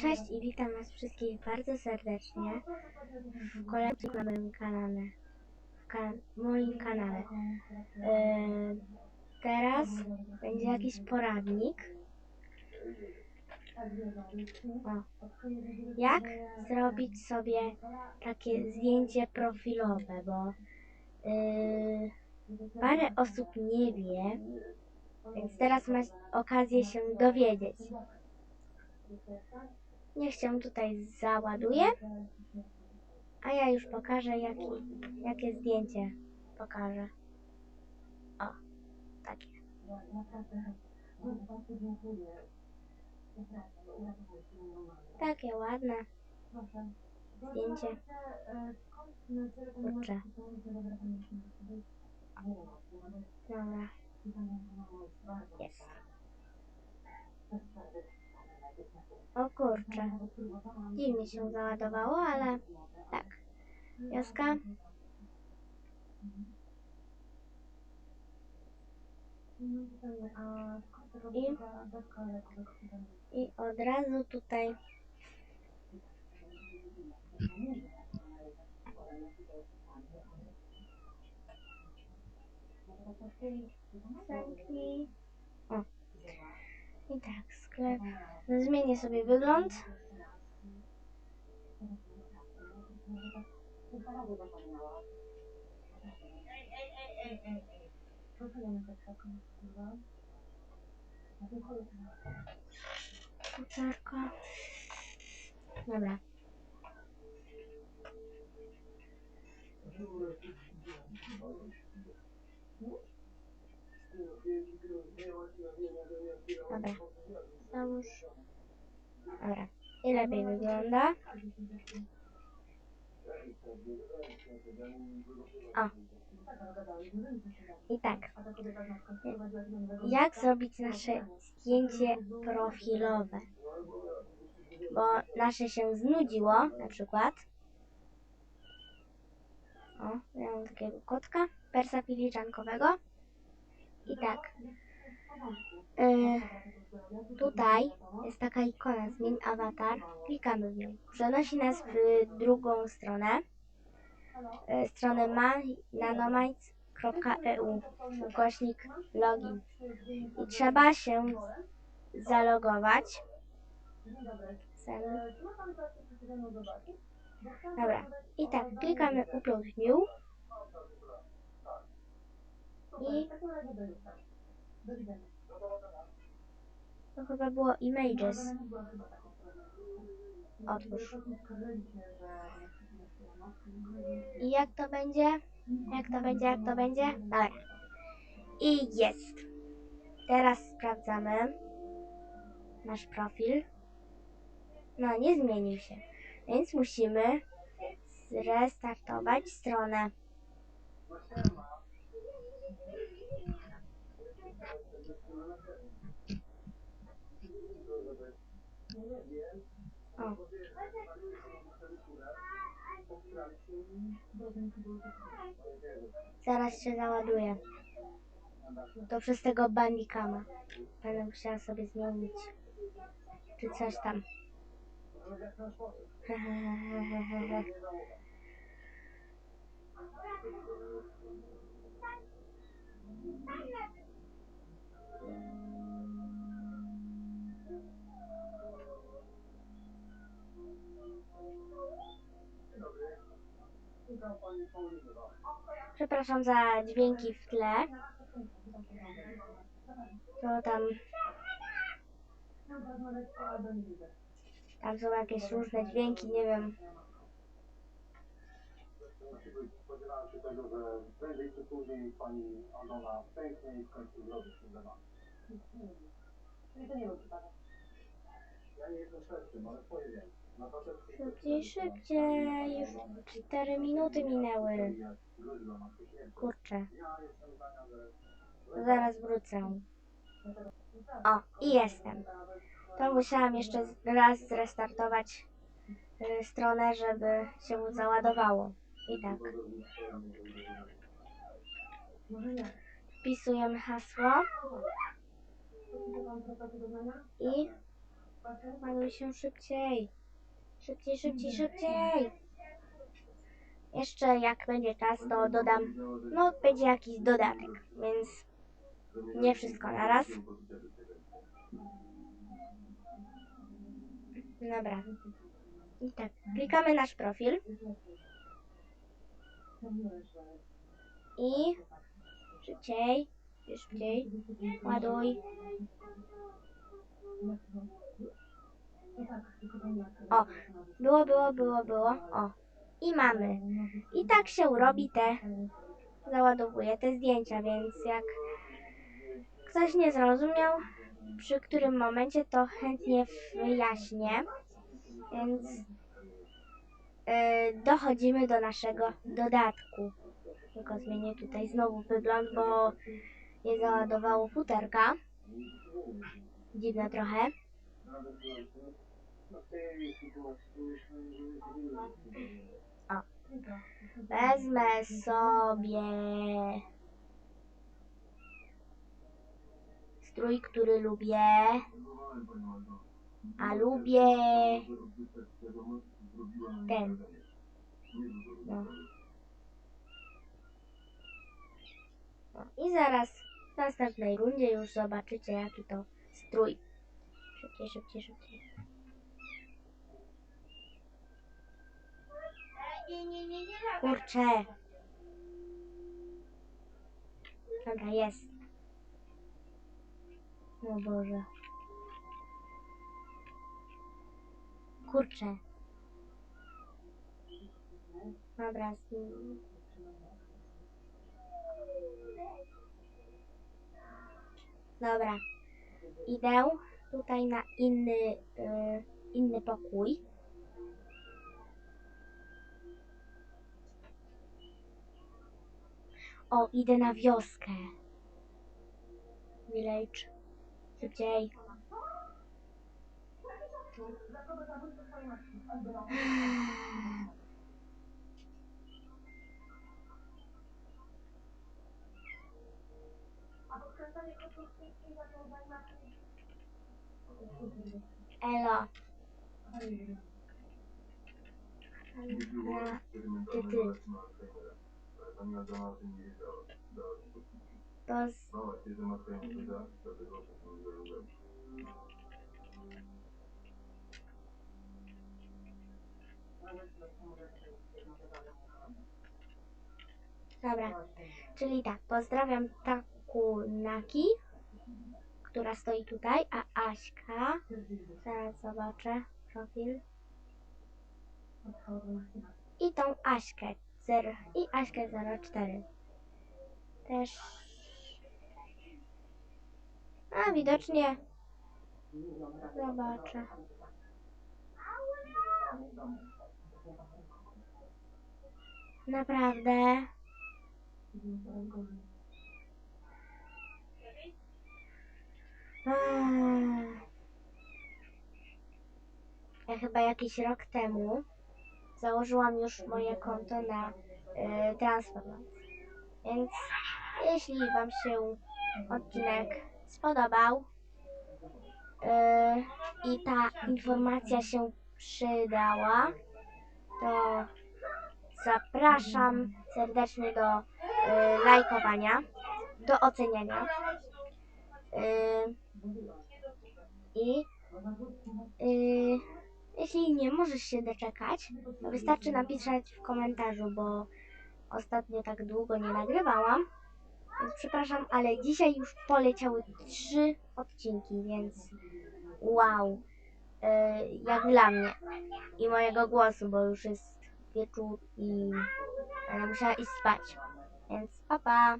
Cześć i witam Was wszystkich bardzo serdecznie w kolejnym na moim kanale. W ka moim kanale. E, teraz będzie jakiś poradnik. O. Jak zrobić sobie takie zdjęcie profilowe, bo e, parę osób nie wie, więc teraz masz okazję się dowiedzieć. Niech się tutaj załaduje, a ja już pokażę, jaki, jakie zdjęcie pokażę. O, takie. Takie ładne zdjęcie. Kurczę. Dobra. Jest. O kurczę. Dziwnie się załadowało, ale tak. Wioska. I, I od razu tutaj zamknij. O. I tak, sklep. Zmienię sobie wygląd. Kuczarka. Dobra. Dobra. Załóż. Dobra. I lepiej wygląda. O. I tak. Jak zrobić nasze zdjęcie profilowe? Bo nasze się znudziło, na przykład. O, ja mam takiego kotka, persa filiżankowego. I tak. Y, tutaj jest taka ikona, zmień awatar. Klikamy w nią. Przenosi nas w drugą stronę. Y, stronę nanomites.eu ukośnik login. I trzeba się zalogować. Dobra. I tak, klikamy upload new. I to chyba było images. Otwórz. I jak to będzie? Jak to będzie? Jak to będzie? Dobra. I jest. Teraz sprawdzamy nasz profil. No, nie zmienił się. Więc musimy zrestartować stronę. O. Zaraz się załaduje. To przez tego bandikama. Będę musiała sobie zmienić. Czy coś tam. Przepraszam za dźwięki w tle. To tam. Tam są jakieś różne dźwięki, nie wiem. Spodziewałem się tego, że prędzej czy później pani Aldona pęknie i w końcu zrobi się dla. Czyli to nie był przypadek. Ja nie jestem śledczym, ale swoje wiem. Na to też Szybciej, szybciej. Już 4 minuty minęły. Kurczę. Zaraz wrócę. O, i jestem. To musiałam jeszcze raz zrestartować y, stronę, żeby się załadowało. I tak. Wpisujemy hasło i Ładuj się szybciej. Szybciej, szybciej, szybciej. Jeszcze jak będzie czas, to dodam, no będzie jakiś dodatek, więc nie wszystko naraz. Dobra. I tak, klikamy nasz profil i szybciej, szybciej, ładuj. O, było, było, było, było. O, i mamy. I tak się robi te, załadowuje te zdjęcia, więc jak ktoś nie zrozumiał, przy którym momencie, to chętnie wyjaśnię. Więc yy, dochodzimy do naszego dodatku. Tylko zmienię tutaj znowu wygląd, bo nie załadowało futerka. Dziwne trochę. Że Wezmę sobie strój, który lubię, a lubię ten. No. No I zaraz w następnej rundzie już zobaczycie, jaki to strój. Szybciej, szybciej, szybciej. Kurczę. Dobra, jest. O Boże. Kurczę. Dobra, z- Dobra. Idę tutaj na inny, y, inny pokój. O, idę na wioskę. Village. Szybciej. Elo. Na, ty, ty. To z, dobra. Czyli tak, pozdrawiam Taku Naki, która stoi tutaj, a Aśka, zaraz zobaczę profil, i tą Aśkę 0 i Aśkę 04. Też. A widocznie zobaczę. Naprawdę. Ja chyba jakiś rok temu założyłam już moje konto na y. Więc jeśli Wam się odcinek spodobał y, i ta informacja się przydała, to zapraszam serdecznie do y, lajkowania, do oceniania. Y, I jeśli nie możesz się doczekać, wystarczy napisać w komentarzu, bo ostatnio tak długo nie nagrywałam. Więc przepraszam, ale dzisiaj już poleciały trzy odcinki, więc wow. Yy, jak dla mnie i mojego głosu, bo już jest wieczór i będę musiała iść spać. Więc pa pa.